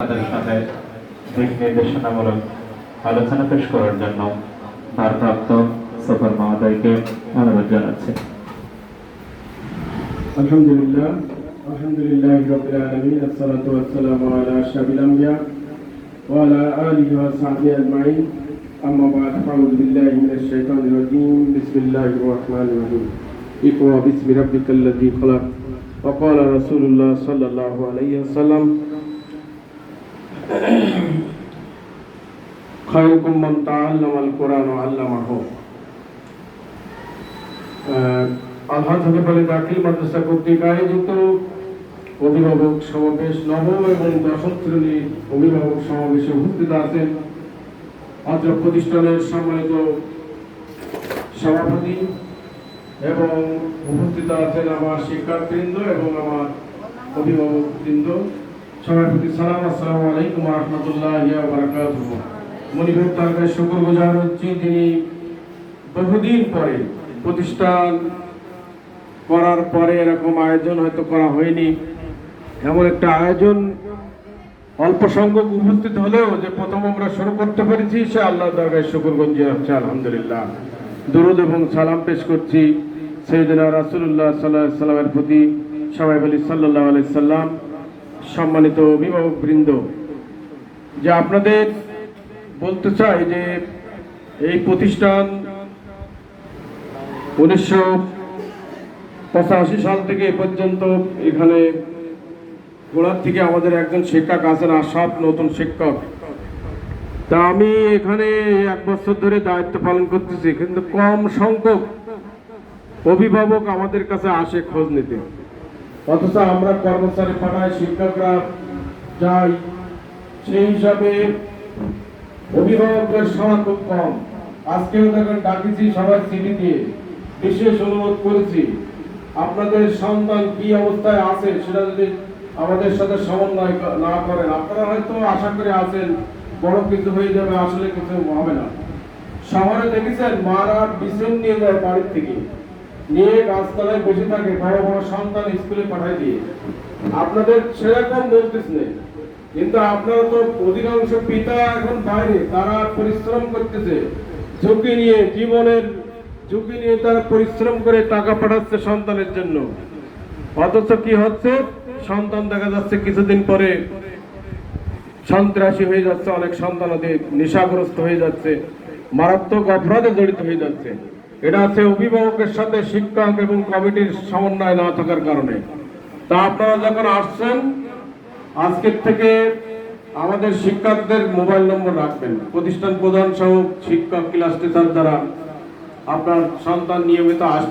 তাদের সাথে দিক নির্দেশনামূলক আলোচনা পেশ করার জন্য ভারপ্রাপ্ত সফর মহোদয়কে অনুরোধ জানাচ্ছি الحمد لله الحمد لله رب العالمين الصلاة والسلام على أشرف الأنبياء وعلى آله وصحبه أجمعين أما بعد فأعوذ بالله من الشيطان الرجيم بسم الله الرحمن الرحيم اقرأ باسم ربك الذي خلق وقال رسول الله صلى الله عليه وسلم খয়রকুম মান কোরআন দাখিল মাদ্রাসা অভিভাবক সমাবেশ, নবম এবং দশম শ্রেণির অভিভাবক সমাবেশে উপস্থিত আছেন প্রতিষ্ঠানের সম্মানিত সভাপতি এবং উপস্থিত আছেন আমার শিক্ষাবৃন্দ এবং আমার অভিভাবক বৃন্দ সভাপতি সালাম, আসসালামু আলাইকুম রহমতুল্লাহ বারাকাতুহ। মনিবের তার কাছে শুক্র গুজার হচ্ছি তিনি বহুদিন পরে প্রতিষ্ঠান করার পরে এরকম আয়োজন হয়তো করা হয়নি। এমন একটা আয়োজন অল্প সংখ্যক উপস্থিত হলেও যে প্রথম আমরা শুরু করতে পেরেছি, সে আল্লাহ দরগায় শুকুর গঞ্জে হচ্ছে আলহামদুলিল্লাহ। দুরুদ এবং সালাম পেশ করছি। সৈয়দনা রাসুল্লাহ সাল্লাহ সাল্লামের প্রতি সবাই বলি সাল্লাহ আলাই সাল্লাম। সম্মানিত অভিভাবক বৃন্দ যে আপনাদের বলতে চাই যে এই প্রতিষ্ঠান উনিশশো পঁচাশি সাল থেকে এ পর্যন্ত এখানে গোড়ার থেকে আমাদের একজন শিক্ষক আছেন আশাপ নতুন শিক্ষক। তা আমি এখানে এক বছর ধরে দায়িত্ব পালন করতেছি, কিন্তু কম সংখ্যক অভিভাবক আমাদের কাছে আসে খোঁজ নিতে। অথচ আমরা কর্মচারী পাঠাই শিক্ষকরা যাই, সেই হিসাবে অভিভাবকদের সংখ্যা খুব কম। আজকেও দেখেন ডাকিছি সবার সিটি দিয়ে বিশেষ অনুরোধ করেছি, আপনাদের সন্তান কি অবস্থায় আছে সেটা যদি আমাদের সাথে সমন্বয় না করেন, আপনারা হয়তো আশা করে আছেন, বড় কিছু হয়ে যাবে, আসলে কিছু হবে না। শহরে দেখেছেন, মারা বিছুন নিয়ে যায় বাড়ির থেকে। নিয়ে গাছতলায় বসে থাকে, বড় বড় সন্তান স্কুলে পাঠাই দিয়ে। আপনাদের সেরকম বলতেছ। কিন্তু আপনারা তো অধিকাংশ পিতা এখন বাইরে তারা পরিশ্রম করতেছে। ঝুঁকি নিয়ে, জীবনের ঝুঁকি নিয়ে তারা পরিশ্রম করে টাকা পাঠাচ্ছে সন্তানের জন্য। অথচ কি হচ্ছে? সন্তান দেখা যাচ্ছে কিছুদিন পরে সন্ত্রাসী হয়ে যাচ্ছে, অনেক সন্তানাদি নেশাগ্রস্ত হয়ে যাচ্ছে, মারাত্মক অপরাধে জড়িত হয়ে যাচ্ছে। এটা আছে অভিভাবকের সাথে শিক্ষক এবং কমিটির সমন্বয় না থাকার কারণে। তা আপনারা যখন আসছেন আজকের থেকে আমাদের শিক্ষকদের মোবাইল নম্বর রাখবেন। প্রতিষ্ঠান প্রধান সহ শিক্ষক ক্লাস টিচার দ্বারা আপনার সন্তান নিয়মিত আসবে